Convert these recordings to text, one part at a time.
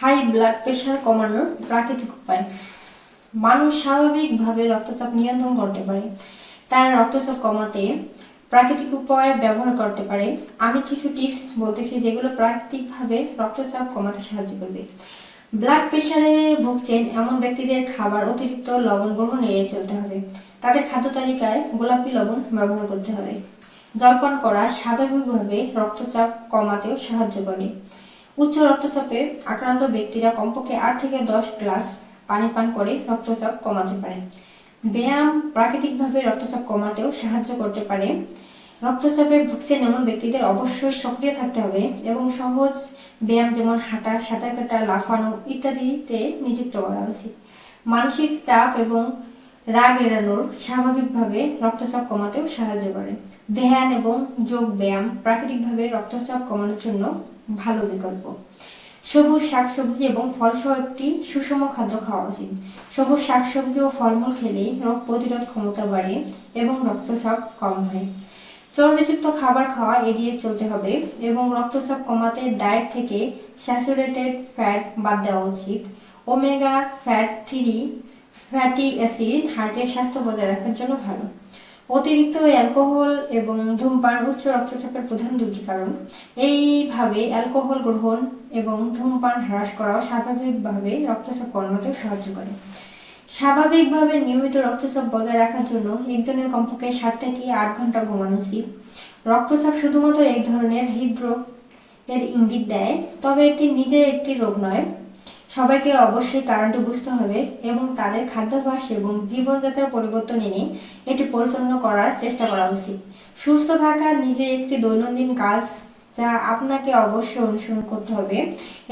High blood pressure কমানোর প্রাকৃতিক উপায়। মানুষ স্বাভাবিকভাবে রক্তচাপ নিয়ন্ত্রণ করতে পারে। তার রক্তচাপ কমাতে প্রাকৃতিক উপায় ব্যবহার করতে পারে। আমি কিছু টিপস বলতেছি যেগুলো প্রাকৃতিকভাবে রক্তচাপ কমাতে সাহায্য করবে। ব্লাড প্রেশারে ভুগছেন এমন ব্যক্তিদের খাবার অতিরিক্ত লবণ গ্রহণ এড়িয়ে চলতে হবে। তাদের খাদ্য তালিকায় গোলাপি লবণ ব্যবহার করতে হবে। জলপান করা স্বাভাবিকভাবে রক্তচাপ কমাতেও সাহায্য করে। উচ্চ রক্তচাপে আক্রান্ত ব্যক্তিরা কমপক্ষে আট থেকে দশ গ্লাস পানি পান করে রক্তচাপ কমাতে পারে। ব্যায়াম প্রাকৃতিকভাবে রক্তচাপ কমাতেও সাহায্য করতে পারে। রক্তচাপে ভুগছেন এমন ব্যক্তিদের অবশ্যই সক্রিয় থাকতে হবে এবং সহজ ব্যায়াম যেমন হাঁটা, সাঁতার কাটা, লাফানো ইত্যাদিতে নিযুক্ত করা উচিত। মানসিক চাপ এবং রাগ এড়ানোর স্বাভাবিকভাবে রক্তচাপ কমাতেও সাহায্য করে। ধ্যান এবং যোগ ব্যায়াম প্রাকৃতিকভাবে রক্তচাপ কমানোর জন্য ভালো বিকল্প। সবুজ শাকসবজি এবং ফলসহ একটি সুষম খাদ্য খাওয়া উচিত। সবুজ শাকসবজি ও ফলমূল খেলে রোগ প্রতিরোধ ক্ষমতা বাড়ে এবং রক্তচাপ কম হয়। চর্বিযুক্ত খাবার খাওয়া এড়িয়ে চলতে হবে এবং রক্তচাপ কমাতে ডায়েট থেকে স্যাচুরেটেড ফ্যাট বাদ দেওয়া উচিত। Omega fat three fatty acid হার্টের স্বাস্থ্য বজায় রাখার জন্য ভালো। অতিরিক্ত অ্যালকোহল এবং ধূমপান, উচ্চ রক্তচাপের প্রধান দুটি কারণ। এইভাবে অ্যালকোহল গ্রহণ এবং ধূমপান হ্রাস করাও স্বাভাবিকভাবে রক্তচাপ কমাতেও সাহায্য করে। স্বাভাবিকভাবে নিয়মিত রক্তচাপ বজায় রাখার জন্য একজনের কমপক্ষে সাত থেকে আট ঘণ্টা ঘুমানো উচিত। রক্তচাপ শুধুমাত্র এক ধরনের হৃদরোগ এর ইঙ্গিত দেয়, তবে এটি নিজে একটি রোগ নয়। সবাইকে অবশ্যই কারণটি বুঝতে হবে এবং তাদের খাদ্যাভ্যাস এবং জীবনযাত্রার পরিবর্তন এনে এটি পরিচালনা করার চেষ্টা করা উচিত। সুস্থ থাকা নিজে একটি দৈনন্দিন কাজ যা আপনাকে অবশ্যই অনুসরণ করতে হবে।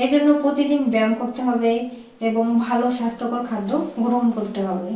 এজন্য প্রতিদিন ব্যায়াম করতে হবে এবং ভালো স্বাস্থ্যকর খাদ্য গ্রহণ করতে হবে।